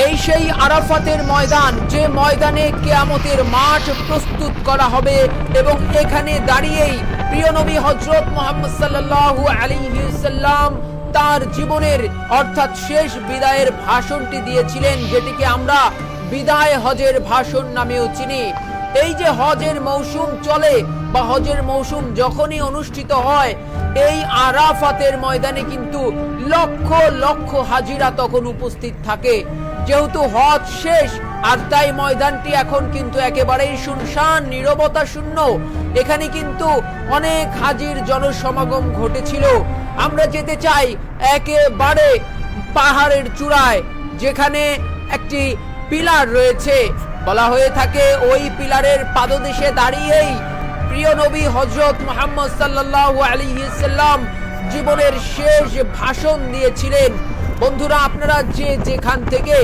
এই সেই আরাফাতের ময়দান, যে ময়দানে কেয়ামতের মাঠ প্রস্তুত করা হবে এবং এখানে দাঁড়িয়েই প্রিয় নবী হজরত মোহাম্মদ সাল্লাল্লাহু আলাইহি সাল্লাম তার জীবনের, অর্থাৎ শেষ বিদায়ের ভাষণটি দিয়েছিলেন, যেটিকে আমরা বিদায় হজের ভাষণ নামেও চিনি। এই যে হজের মৌসুম চলে বা হজের মৌসুম যখনই অনুষ্ঠিত হয়, এই আরাফাতের ময়দানে কিন্তু লক্ষ লক্ষ হাজিরা তখন উপস্থিত থাকে। যেহেতু হজ শেষ, আর তাই ময়দানটি এখন কিন্তু একেবারেই শুনশান, নীরবতা শূন্য। এখানে কিন্তু অনেক হাজির জনসমাগম ঘটেছিল। আমরা যেতে চাই একেবারে পাহাড়ের চূড়ায়, যেখানে একটি পিলার রয়েছে। বলা হয়ে থাকে, ওই পিলারের পাদদেশে দাঁড়িয়েই প্রিয় নবী হজরত মোহাম্মদ আলাইহি সাল্লাম জীবনের শেষ ভাষণ দিয়েছিলেন। বন্ধুরা, আপনারা যে যেখান থেকে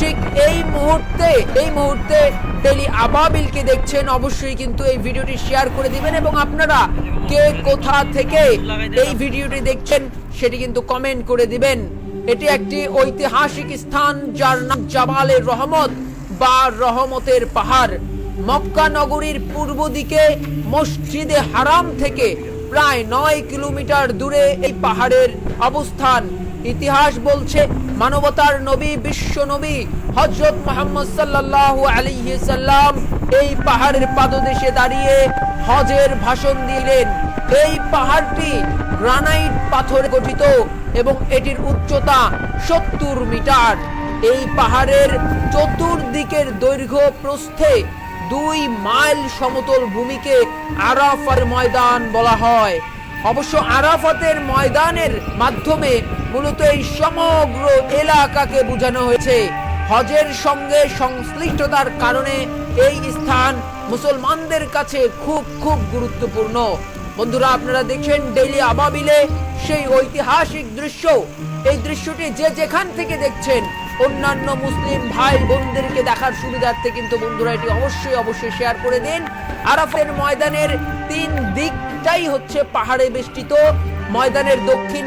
ঠিক এই মুহূর্তে এই মুহূর্তে ডেলি আবাবিলকে দেখছেন, অবশ্যই কিন্তু এই ভিডিওটি শেয়ার করে দিবেন এবং আপনারা কে কোথা থেকে এই ভিডিওটি দেখছেন সেটি কিন্তু কমেন্ট করে দিবেন। এটি একটি ঐতিহাসিক স্থান যার নাম জাবালের রহমত বা রহমতের পাহাড়। মক্কা নগরীর পূর্ব দিকে মসজিদে হারাম থেকে প্রায় নয় কিলোমিটার দূরে এই পাহাড়ের অবস্থান। ইতিহাস বলছে, মানবতার নবী, বিশ্ব নবী হজরত মোহাম্মদ সাল্লাল্লাহু আলাইহি সাল্লাম এই পাহাড়ের পাদদেশে দাঁড়িয়ে হজের ভাষণ দিলেন। এই পাহাড়টি গ্রানাইট পাথরে গঠিত এবং এটির উচ্চতা সত্তর মিটার। এই পাহাড়ের চতুর্দিকের দৈর্ঘ্য প্রস্থে দুই মাইল সমতল ভূমিকে আরাফার ময়দান বলা হয়। অবশ্য আরাফাতের ময়দানের মাধ্যমে মূলত এই সমগ্র এলাকাকে বোঝানো হয়েছে। হজের সঙ্গে সংশ্লিষ্টতার কারণে এই স্থান মুসলমানদের কাছে খুব খুব গুরুত্বপূর্ণ। বন্ধুরা, আপনারা দেখছেন ডেইলি আবাবিলে সেই ঐতিহাসিক দৃশ্য। এই দৃশ্যটি যে যেখান থেকে দেখছেন অন্যান্য মুসলিম ভাই বোনদেরকে দেখার সুবিধার্থে কিন্তু বন্ধুরা এটি অবশ্যই অবশ্যই শেয়ার করে দিন। আরাফের ময়দানের তিন দিকটাই হচ্ছে পাহাড়ে বেষ্টিত। ময়দানের দক্ষিণ